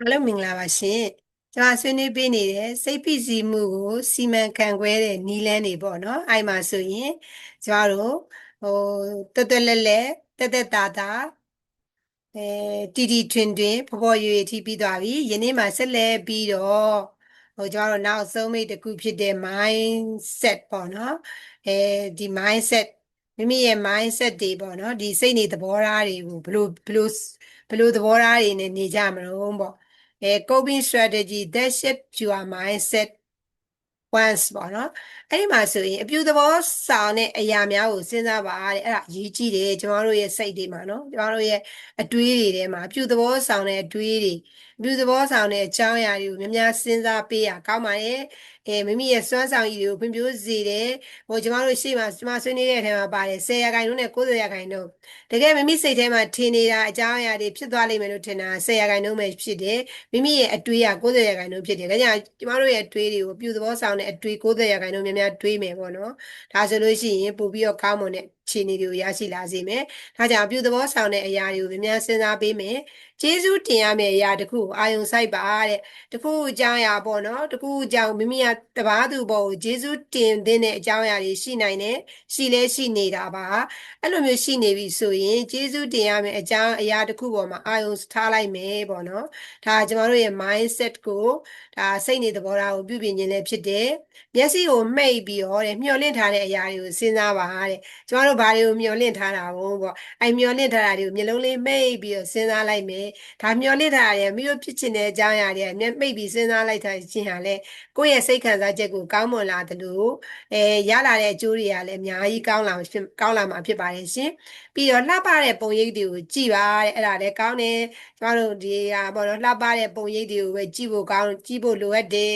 အားလုံးမင်္ဂလာပါရှင်ကျွန်မဆွေးနွေးပေးနေတဲ့စိတ်ဖိစီးမှုကိုစီမံခန့်ခွဲတဲ့နည်းလမ်းတွေပေါ့နော်အဲ့မှာဆိုရင်ကျွန်တော်တို့ဟိုတက်တက်လက်လက်တက်တက်တာတာအဲတီတီထွင်တွင်ဖော်ဖော်ရွေရွေထိပြီးသွားပြီယနေ့မှဆက်လက်ပြီးတော့ဟိုကျွန်တော်တို့နောက်ဆုံးမိတ်တစ်ခုဖြစ်တဲ့ mindset ပေါ့နော်အဲဒီ mindset မိမိရဲ့ mindset တွေပေါ့နော်ဒီစိတ်နေသဘောထားတွေကိုဘလို့ဘလို့ဘလို့သဘောထားတွေနဲ့နေကြမလို့ပေါ့ အဲ coping strategy that shape your mindset once ပေါ့နော်အဲ့ဒီမှာဆိုရင်အပြုသဘောဆောင်တဲ့အရာများကိုစဉ်းစားပါတဲ့အဲ့ဒါအရေးကြီးတယ်ကျွန်တော်တို့ရဲ့စိတ်တွေမှာနော်ကျွန်တော်တို့ရဲ့အတွေးတွေထဲမှာအပြုသဘောဆောင်တဲ့အတွေးတွေအ ပြုသဘောဆောင်တဲ့အကြောင်းအရာတွေကိုများများစဉ်းစားပေးရကောင်းပါတယ်အဲမိမိရဲ့စွမ်းဆောင်ရည်တွေကိုဖွံ့ဖြိုးစေတယ်ဟိုကျွန်တော်တို့ရှေ့မှာကျွန်မဆွေးနွေးတဲ့အထဲမှာပါတယ်10ရာခိုင်နှုန်းနဲ့90ရာခိုင်နှုန်းတကယ်မိမိစိတ်ထဲမှာထင်နေတာအကြောင်းအရာတွေဖြစ်သွားလိမ့်မယ်လို့ထင်တာ10ရာခိုင်နှုန်းပဲဖြစ်တယ်မိမိရဲ့အတွေးက90ရာခိုင်နှုန်းဖြစ်တယ်ဒါကြောင့်ကျွန်တော်တို့ရဲ့အတွေးတွေကိုအပြုသဘောဆောင်တဲ့အတွေး90ရာခိုင်နှုန်းများများတွေးမယ်ပေါ့နော်ဒါဆိုလို့ရှိရင်ပို့ပြီးတော့ကောင်းမွန်တဲ့ ခြေနေတွေကိုရရှိလာစေမယ်ဒါကြောင့်အပြုသဘောဆောင်တဲ့အရာတွေကိုများများစဉ်းစားပေးမယ်ကျေးဇူးတင်ရမယ့်အရာတခုကိုအာယုံစိုက်ပါတဲ့တခုအကြောင်းအရာပေါ့နော်တခုအကြောင်းမိမိကတပားသူပေါ့ကိုကျေးဇူးတင်တဲ့အကြောင်းအရာတွေရှိနိုင်တယ်ရှိလဲရှိနေတာပါအဲ့လိုမျိုးရှိနေပြီဆိုရင်ကျေးဇူးတင်ရမယ့်အကြောင်းအရာတခုပေါ်မှာအာယုံထားလိုက်မယ်ပေါ့နော်ဒါကျွန်တော်တို့ရဲ့ mindset ကိုဒါစိတ်နေသဘောထားကိုပြုပြင်ခြင်းလည်းဖြစ်တယ်မျက်စိကိုမှိတ်ပြီးတော့တဲ့မျောလင့်ထားတဲ့အရာတွေကိုစဉ်းစားပါတဲ့ကျွန်တော်တို့ဘာတွေကိုမျောလင့်ထားတာကိုပေါ့အဲ့မျောလင့်ထားတာတွေကိုမျက်လုံးလေးမှိတ်ပြီးတော့စဉ်းစားလိုက်မယ်ဒါမျောလင့်ထားတာတွေမိတို့ဖြစ်ချင်တဲ့အကြောင်းအရာတွေမျက်မှိတ်ပြီးစဉ်းစားလိုက်တာချင်းဟာလေကိုယ့်ရဲ့စိတ်ခံစားချက်ကိုကောင်းမွန်လာတယ်လို့အဲရလာတဲ့အကျိုးတွေကလည်းအများကြီးကောင်းလာကောင်းလာမှာဖြစ်ပါတယ်ရှင်ပြီးတော့လှပတဲ့ပုံရိပ်တွေကိုကြည့်ပါတဲ့အဲ့ဒါလည်းကောင်းတယ်ကျွန်တော်တို့ဒီဟာပေါ့နော်လှပတဲ့ပုံရိပ်တွေကိုပဲကြည့်ဖို့ကောင်းကြည့်ဖို့လိုအပ်တယ်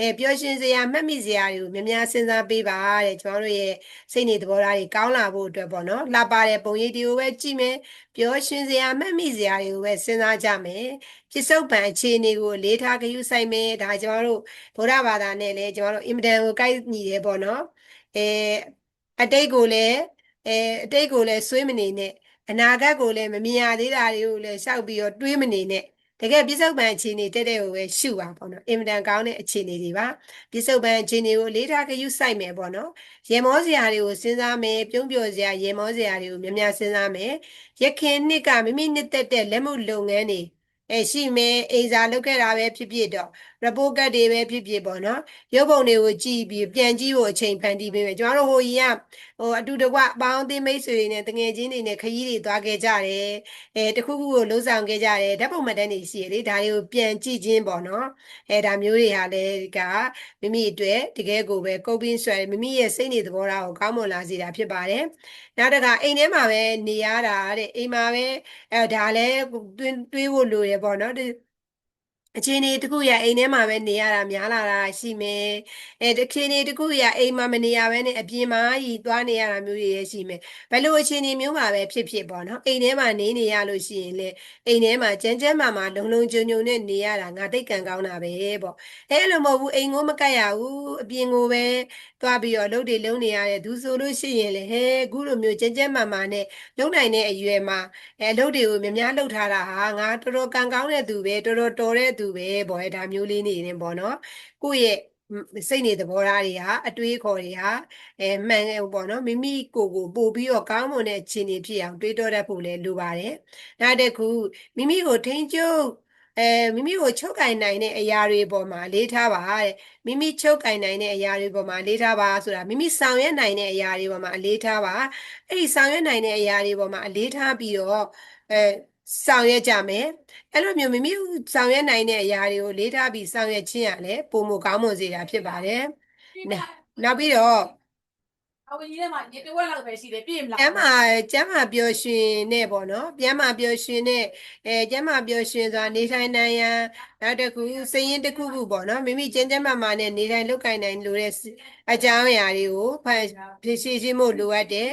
အဲပျော်ရွှင်စရာမှတ်မိစရာတွေကိုများများစဉ်းစားပေးပါတဲ့ကျွန်တော်တို့ရဲ့စိတ်နေသဘောထားတွေကောင်းလာဖို့အတွက်ပေါ့နော်လှပတဲ့ပုံရိပ်တွေကိုပဲကြည့်မယ်ပျော်ရွှင်စရာမှတ်မိစရာတွေကိုပဲစဉ်းစားကြမယ်ပြစ္ဆုတ်ပံအခြေအနေကိုလေးထားကြည့်ဆိုင်မယ်ဒါကျွန်တော်တို့ဗုဒ္ဓဘာသာနဲ့လည်းကျွန်တော်တို့အင်မတန်ကိုကိုက်ညီတယ်ပေါ့နော်အဲအတိတ်ကိုလည်းအဲအတိတ်ကိုလည်းဆွေးမနေနဲ့အနာဂတ်ကိုလည်းမမြင်ရသေးတာတွေကိုလည်းရှောက်ပြီးတော့တွေးမနေနဲ့ တကယ်ပြစ္ဆုတ်ပံအခြေအနေတက်တဲ့ကိုပဲရှုပါပေါ့နော်အင်မတန်ကောင်းတဲ့အခြေအနေတွေပါပြစ္ဆုတ်ပံအခြေအနေကိုလေးထားကြည့်စိုက်မယ်ပေါ့နော်ရေမောစရာတွေကိုစဉ်းစားမယ်ပြုံးပျော်စရာရေမောစရာတွေကိုများများစဉ်းစားမယ်ရခင်နှစ်ကမိမိနှစ်သက်တဲ့လက်မှုလုပ်ငန်းတွေအဲရှိမယ်အိမ်စာလုပ်ခဲ့တာပဲဖြစ်ဖြစ်တော့ report card တွေပဲဖြစ်ဖြစ်ပေါ့နော်ရုပ်ပုံတွေကိုကြည့်ပြီးပြန်ကြည့်ဖို့အချိန်ဖန်တီးပေးမယ်ကျွန်တော်တို့ဟိုကြီးကဟိုအတူတကွအပေါင်းအသင်းမိတ်ဆွေတွေနဲ့တငယ်ချင်းတွေနဲ့ခရီးတွေသွားခဲ့ကြတယ်အဲတခုခုကိုလှုပ်ဆောင်ခဲ့ကြတယ်ဓာတ်ပုံမှတ်တမ်းတွေရှိရလေဒါတွေကိုပြန်ကြည့်ခြင်းပေါ့နော်အဲဒါမျိုးတွေဟာလည်းကမိမိအတွက်တကယ်ကိုပဲ coping ဆွဲမိမိရဲ့စိတ်နေသဘောထားကိုကောင်းမွန်လာစေတာဖြစ်ပါတယ်နောက်တကအိမ်ထဲမှာပဲနေရတာတဲ့အိမ်မှာပဲအဲဒါလည်းတွေးဖို့လိုတယ်ပေါ့နော် အခြေအနေတခုရအိမ်ထဲမှာပဲနေရတာများလာတာရှိမယ်အဲအခြေအနေတခုရအိမ်မှာမနေရဘဲနဲ့အပြင်မှာကြီးသွားနေရတာမျိုးတွေရရှိမယ်ဘယ်လိုအခြေအနေမျိုးမှာပဲဖြစ်ဖြစ်ပေါ့နော်အိမ်ထဲမှာနေနေရလို့ရှိရင်လေအိမ်ထဲမှာကြမ်းကြမ်းမာမာလုံလုံခြုံခြုံနဲ့နေရတာငါသိကံကောင်းတာပဲပေါ့အဲလိုမဟုတ်ဘူးအိမ်ကိုမကတ်ရဘူးအပြင်ကိုပဲသွားပြီးတော့လှုပ်တွေလုံနေရတယ်သူဆိုလို့ရှိရင်လေဟဲအခုလိုမျိုးကြမ်းကြမ်းမာမာနဲ့လုံနိုင်တဲ့အရွယ်မှာအဲလှုပ်တွေကိုများများလှုပ်ထားတာဟာငါတော်တော်ကံကောင်းတဲ့သူပဲတော်တော်တော်တဲ့သူပဲပေါ့အဲဒါမျိုးလေးနေနေပေါ့နော်ကိုယ့်ရဲ့စိတ်နေသဘောထားတွေဟာအတွေးခေါ်တွေဟာအဲမှန်ပေါ့နော်မိမိကိုယ်ကိုပို့ပြီးတော့ကောင်းမွန်တဲ့အခြေအနေဖြစ်အောင်တွေးတောတတ်ဖို့လည်းလိုပါတယ်။နောက်တစ်ခုမိမိကိုထိန်းချုပ်အဲမိမိကိုချုပ်ကင်နိုင်တဲ့အရာတွေပေါ်မှာလေးထားပါတဲ့မိမိချုပ်ကင်နိုင်တဲ့အရာတွေပေါ်မှာလေးထားပါဆိုတာမိမိဆောင်ရွက်နိုင်တဲ့အရာတွေပေါ်မှာအလေးထားပါအဲ့ဒီဆောင်ရွက်နိုင်တဲ့အရာတွေပေါ်မှာအလေးထားပြီးတော့အဲ ဆောင်ရွက်ကြမယ်အဲ့လိုမျိုးမိမိဆောင်ရွက်နိုင်တဲ့အရာတွေကိုလေးထားပြီးဆောင်ရွက်ခြင်းရလဲပုံမကောင်းမွန်စေတာဖြစ်ပါတယ်နောက်ပြီးတော့အဝကြီးထဲမှာရေတဝက်လောက်ပဲရှိတယ်ပြည့်မလားကျမ်းမာကျမ်းမာပျော်ရွှင်နဲ့ပေါ့နော်ကျမ်းမာပျော်ရွှင်နဲ့အဲကျမ်းမာပျော်ရွှင်စွာနေထိုင်နိုင်ရန်နောက်တစ်ခုစည်ရင်တစ်ခုခုပေါ့နော်မိမိကျမ်းကျမ်းမာမာနဲ့နေထိုင်လုပ်ကိုင်နိုင်လို့တဲ့အကြောင်းအရာတွေကိုဖန်ဖြည့်ရှင်းဖို့လိုအပ်တယ်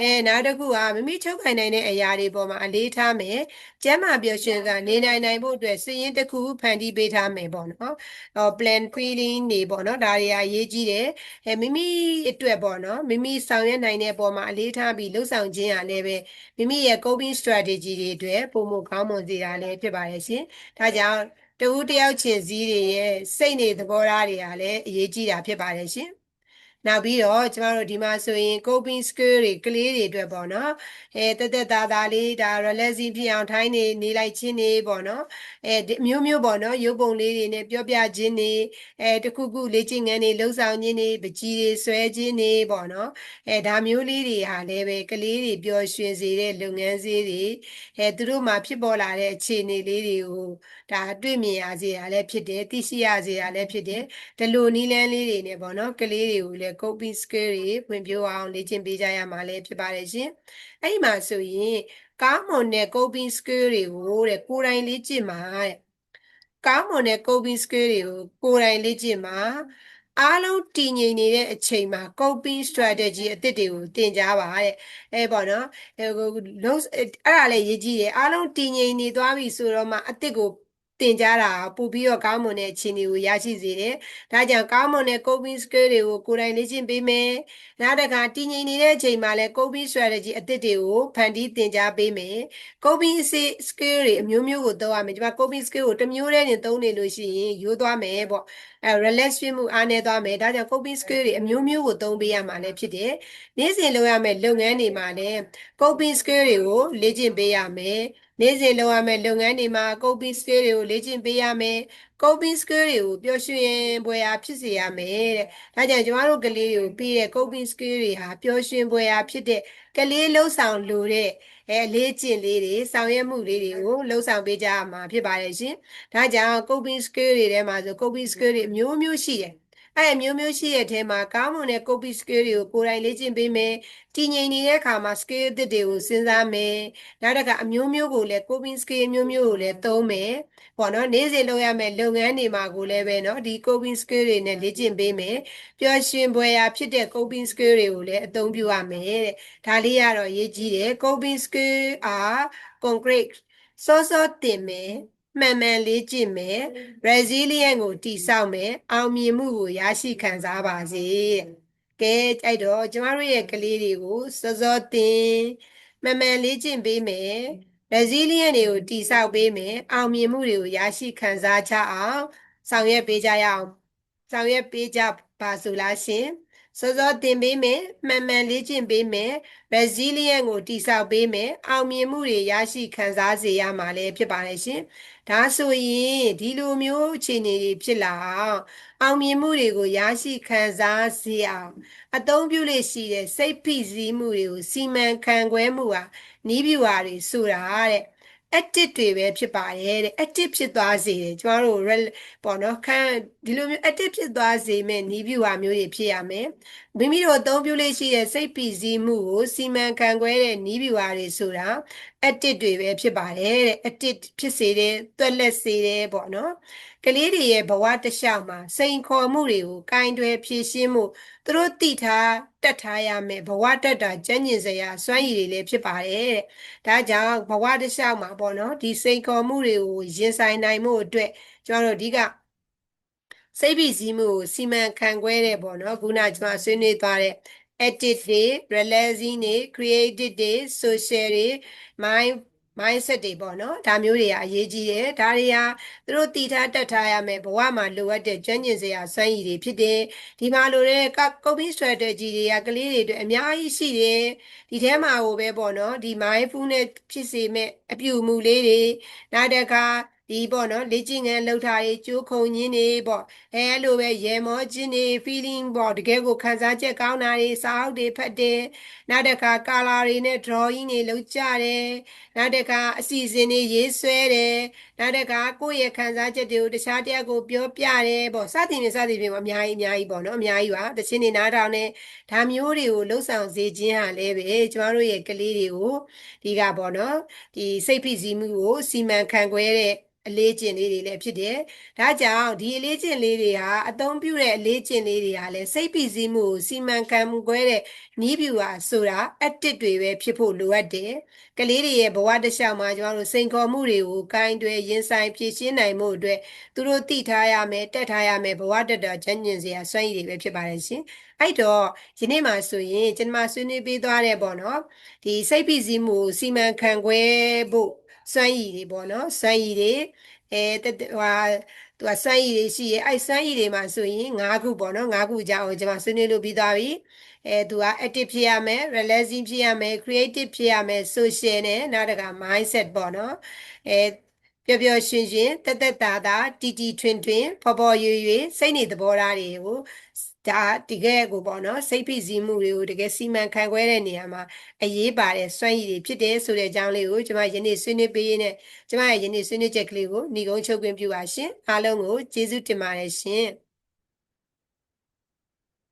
အဲနောက်တစ်ခုကမိမိချုပ်ခိုင်နိုင်တဲ့အရာတွေပေါ်မှာအလေးထားမယ်ကျမ်းမာပျော်ရွှင်စွာနေနိုင်နိုင်ဖို့အတွက်စည်ရင်တစ်ခုဖန်တီးပေးထားမယ်ပေါ့နော်ဟော plan feeling နေပေါ့နော်ဒါတွေအရေးကြီးတယ်အဲမိမိအတွက်ပေါ့နော်မိမိဆောင်ရွက်နိုင်တဲ့ပေါ်မှာအလေးထားပြီးလှုပ်ဆောင်ခြင်းရလည်းပဲမိမိရဲ့ coping strategy တွေအတွက်ပုံမကောင်းမွန်စေတာလည်းဖြစ်ပါရဲ့ရှင်ဒါကြောင့်တဦးတယောက်ချင်းစည်းတွေရဲ့စိတ်နေသဘောထားတွေကလည်းအရေးကြီးတာဖြစ်ပါတယ်ရှင် နောက်ပြီးတော့ကျမတို့ဒီမှာဆိုရင် coping skill တွေကလေးတွေအတွက်ပေါ့နော်အဲတက်တက်သားသားလေးဒါ relaxing ဖြစ်အောင်ထိုင်းနေနေလိုက်ခြင်းနေပေါ့နော်အဲဒီမျိုးမျိုးပေါ့နော်ရုပ်ပုံလေးတွေနဲ့ပြောပြခြင်းနေအဲတခုခုလေ့ကျင့်ခန်းတွေလှုပ်ဆောင်ခြင်းနေပကြီးတွေဆွဲခြင်းနေပေါ့နော်အဲဒါမျိုးလေးတွေဟာလည်းပဲကလေးတွေပျော်ရွှင်စေတဲ့လုပ်ငန်းစည်းတွေအဲသူတို့မှာဖြစ်ပေါ်လာတဲ့အခြေအနေလေးတွေကိုဒါတွေ့မြင်ရစေရလည်းဖြစ်တယ်သိရှိရစေရလည်းဖြစ်တယ်ဒီလိုနီးလန်းလေးတွေနဲ့ပေါ့နော်ကလေးတွေကိုလည်း coping skill တွေဖွံ့ဖြိုးအောင်လေ့ကျင့်ပေးကြရမှာလည်းဖြစ်ပါတယ်ရှင်အဲ့ဒီမှာဆိုရင်ကောင်းမွန်တဲ့ coping skill တွေကိုတဲ့ကိုယ်တိုင်လေ့ကျင့်မှာတဲ့ကောင်းမွန်တဲ့ coping skill တွေကိုကိုယ်တိုင်လေ့ကျင့်မှာအားလုံးတည်ငြိမ်နေတဲ့အချိန်မှာ coping strategy အသစ်တွေကိုသင်ကြားပါတဲ့အဲပေါ့နော်အဲဟိုလုံးအဲ့ဒါလည်းရေးကြည့်တယ်အားလုံးတည်ငြိမ်နေသွားပြီဆိုတော့မှအသစ်ကို တင်ကြတာပို့ပြီးတော့ကောင်းမွန်တဲ့အခြေအနေကိုရရှိစေတယ်။ဒါကြောင့်ကောင်းမွန်တဲ့ coping skill တွေကိုကိုယ်တိုင်လေ့ကျင့်ပေးမယ်။နောက်တစ်ခါတည်ငြိမ်နေတဲ့အချိန်မှာလည်း coping strategy အသစ်တွေကိုဖန်တီးသင်ကြားပေးမယ်။ coping skill တွေအမျိုးမျိုးကိုသုံးရမယ်။ဒီမှာ coping skill ကိုတစ်မျိုးတည်းနဲ့သုံးနေလို့ရှိရင်ရိုးသွားမယ်ပေါ့။အဲ relax ဖြစ်မှုအားနည်းသွားမယ်။ဒါကြောင့် coping skill တွေအမျိုးမျိုးကိုသုံးပေးရမှာလည်းဖြစ်တယ်။နေ့စဉ်လုပ်ရမယ့်လုပ်ငန်းတွေမှာလည်း coping skill တွေကိုလေ့ကျင့်ပေးရမယ်။ နေ့စဉ်လုပ်ရမယ့်လုပ်ငန်းတွေမှာ coping skill တွေကိုလေ့ကျင့်ပေးရမယ်။ coping skill တွေကိုပျော်ရွှင်ဖွယ်ရာဖြစ်စေရမယ်တဲ့။ဒါကြောင့်ကျမတို့ကလေးတွေကိုပြီးတဲ့ coping skill တွေဟာပျော်ရွှင်ဖွယ်ရာဖြစ်တဲ့ကလေးလှုပ်ဆောင်လို့တဲ့အဲလေ့ကျင့်လေးတွေဆောင်ရွက်မှုလေးတွေကိုလှုပ်ဆောင်ပေးကြရမှာဖြစ်ပါတယ်ရှင်။ဒါကြောင့် coping skill တွေထဲမှာဆို coping skill တွေအမျိုးမျိုးရှိတယ်။ အဲ့အမျိုးမျိုးရှိတဲ့အထဲမှာကောင်းမွန်တဲ့ coping skill တွေကိုကိုယ်တိုင်လေ့ကျင့်ပေးမယ်။တည်ငြိမ်နေတဲ့အခါမှာ skill အသစ်တွေကိုစဉ်းစားမယ်။နောက်တစ်ခါအမျိုးမျိုးကိုလည်း coping skill အမျိုးမျိုးကိုလည်းသုံးမယ်။ပေါ့နော်နေ့စဉ်လုပ်ရမယ့်လုပ်ငန်းတွေမှာကိုလည်းပဲနော်ဒီ coping skill တွေနဲ့လေ့ကျင့်ပေးမယ်။ပျော်ရွှင်ဖွယ်ရာဖြစ်တဲ့ coping skill တွေကိုလည်းအသုံးပြုရမယ်တဲ့။ဒါလေးကတော့ရေးကြီးတယ် coping skill are concrete စောစောတင်မယ် မှန်မှန်လေးကျင့်မယ် resilient ကိုတည်ဆောက်မယ်အောင်မြင်မှုကိုရရှိခံစားပါစေတဲ့ကဲအဲ့တော့ကျမတို့ရဲ့ကလေးတွေကိုစောစောတင်မှန်မှန်လေးကျင့်ပေးမယ် resilient တွေကိုတည်ဆောက်ပေးမယ်အောင်မြင်မှုတွေကိုရရှိခံစားကြအောင်ဆောင်ရွက်ပေးကြရအောင်ဆောင်ရွက်ပေးကြပါဆိုလားရှင် စောစောတင်ပေးမယ်မှန်မှန်လေ့ကျင့်ပေးမယ် resilient ကိုတည်ဆောက်ပေးမယ်အောင်မြင်မှုတွေရရှိခံစားစေရမှာလည်းဖြစ်ပါတယ်ရှင်ဒါဆိုရင်ဒီလိုမျိုးအခြေအနေတွေဖြစ်လာအောင်အောင်မြင်မှုတွေကိုရရှိခံစားစေအောင်အသုံးပြုလို့ရှိတဲ့စိတ်ဖိစီးမှုတွေကိုစီမံခန့်ခွဲမှုဟာနီးဗျူဟာတွေဆိုတာတဲ့ active တွေပဲဖြစ်ပါတယ်တဲ့ active ဖြစ်သွားစေတယ်ကျမတို့ rel- ပေါ့နော်ခန်းဒီလိုမျိုး active ဖြစ်သွားစေမဲ့နီးဗျူဟာမျိုးတွေဖြစ်ရမယ် မိမိတို့အသုံးပြုလို့ရှိတဲ့စိတ်ဖိစီးမှုကိုစီမံခန့်ခွဲတဲ့နီးဗျူဟာတွေဆိုတာ active တွေပဲဖြစ်ပါတယ်တဲ့ active ဖြစ်စေတယ်သွက်လက်စေတယ်ပေါ့နော်ကလေးတွေရဲ့ဘဝတစ်လျှောက်မှာစိန်ခေါ်မှုတွေကိုကင်တွယ်ဖြေရှင်းမှုသူတို့သိထားတတ်ထားရမယ်ဘဝတက်တာကျဉ်းကျင်စရာစွမ်းရည်တွေလည်းဖြစ်ပါတယ်တဲ့ဒါကြောင့်ဘဝတစ်လျှောက်မှာပေါ့နော်ဒီစိန်ခေါ်မှုတွေကိုရင်ဆိုင်နိုင်မှုအတွက်ကျွန်တော်တို့အဓိက စိတ်ဖိစီးမှုကိုစီမံခန့်ခွဲတဲ့ပေါ့နော်ခုနကကျွန်မဆွေးနွေးသွားတဲ့ active တွေ relaxing တွေ creative တွေ social တွေ mind mindset တွေပေါ့နော်ဒါမျိုးတွေကအရေးကြီးတယ်ဒါတွေဟာသူတို့တည်ထားတတ်ထားရမယ်ဘဝမှာလိုအပ်တဲ့ကျွမ်းကျင်စရာစွမ်းရည်တွေဖြစ်တယ်ဒီမှာလိုတဲ့ coping strategy တွေကကလေးတွေအတွက်အများကြီးရှိတယ်ဒီထဲမှာဟိုပဲပေါ့နော်ဒီ mindfulness ဖြစ်စေမဲ့အပြုအမူလေးတွေနောက်တစ်ခါ ဒီပေါ့နော်လေ့ကျင့်ခန်းလုပ်ထားရေးကြိုးခုံခြင်းတွေပေါ့အဲအဲ့လိုပဲရေမောခြင်းတွေ feeling ပေါ့တကယ်ကိုခံစားချက်ကောင်းတာတွေစာအုပ်တွေဖတ်တယ်နောက်တစ်ခါ color တွေနဲ့ drawing တွေလုပ်ကြတယ်နောက်တစ်ခါအစီအစဉ်တွေရေးဆွဲတယ်နောက်တစ်ခါကိုယ့်ရဲ့ခံစားချက်တွေကိုတခြားတစ်ယောက်ကိုပြောပြတယ်ပေါ့စသည်ဖြင့်စသည်ဖြင့်ပေါ့အများကြီးအများကြီးပေါ့နော်အများကြီးပါတခြင်းတွေနားထောင်နေဒါမျိုးတွေကိုလှုပ်ဆောင်စေခြင်းဟာလည်းပဲကျမတို့ရဲ့ကလေးတွေကိုဒီကပေါ့နော်ဒီစိတ်ဖိစီးမှုကိုစီမံခန့်ခွဲတဲ့ အလေးကျင့်လေးတွေလည်းဖြစ်တယ်။ဒါကြောင့်ဒီအလေးကျင့်လေးတွေဟာအသုံးပြုတဲ့အလေးကျင့်လေးတွေဟာလည်းစိတ်ဖိစီးမှုကိုစီမံခန့်ခွဲတဲ့နီးဗျူဟာဆိုတာ active တွေပဲဖြစ်ဖို့လိုအပ်တယ်။ကလေးတွေရဲ့ဘဝတစ်လျှောက်မှာကျွန်တော်တို့စိန်ခေါ်မှုတွေကိုကင်တွယ်ရင်ဆိုင်ဖြေရှင်းနိုင်မှုအတွက်သူတို့သိထားရမယ်တက်ထားရမယ်ဘဝတက်တာချမ်းကျင်စရာစွမ်းရည်တွေပဲဖြစ်ပါတယ်ရှင်။အဲ့တော့ယနေ့မှာဆိုရင်ကျွန်မဆွေးနွေးပေးသွားတဲ့ပေါ့နော်ဒီစိတ်ဖိစီးမှုကိုစီမံခန့်ခွဲဖို့ စွမ်းရည်တွေပေါ့နော်စွမ်းရည်တွေအဲတတဟိုသူကစွမ်းရည်တွေရှိရဲ့အဲ့စွမ်းရည်တွေမှာဆိုရင်၅ခုပေါ့နော်၅ခုအကြောင်းကိုကျွန်မဆွေးနွေးလို့ပြီးသွားပြီအဲသူက active ဖြစ်ရမယ် relaxing ဖြစ်ရမယ် creative ဖြစ်ရမယ် social နဲ့နောက်တစ်ခါ mindset ပေါ့နော်အဲပျော်ပျော်ရွှင်ရွှင်တက်တက်တာတာတီတီထွင်ထွင်ဖော်ဖော်ရွရွစိတ်နေသဘောထားတွေကို ဒါတကယ်ကိုပေါ့နော်စိတ်ဖိစီးမှုတွေကိုတကယ်စီမံခန့်ခွဲတဲ့နေရာမှာအရေးပါတဲ့စွမ်းရည်တွေဖြစ်တယ်ဆိုတဲ့အကြောင်းလေးကိုကျွန်မယနေ့ဆွေးနွေးပေးရင်းနဲ့ကျွန်မရဲ့ယနေ့ဆွေးနွေးချက်ကလေးကိုညီကုန်းချုပ်ခွင့်ပြုပါရှင်အားလုံးကိုကျေးဇူးတင်ပါတယ်ရှင်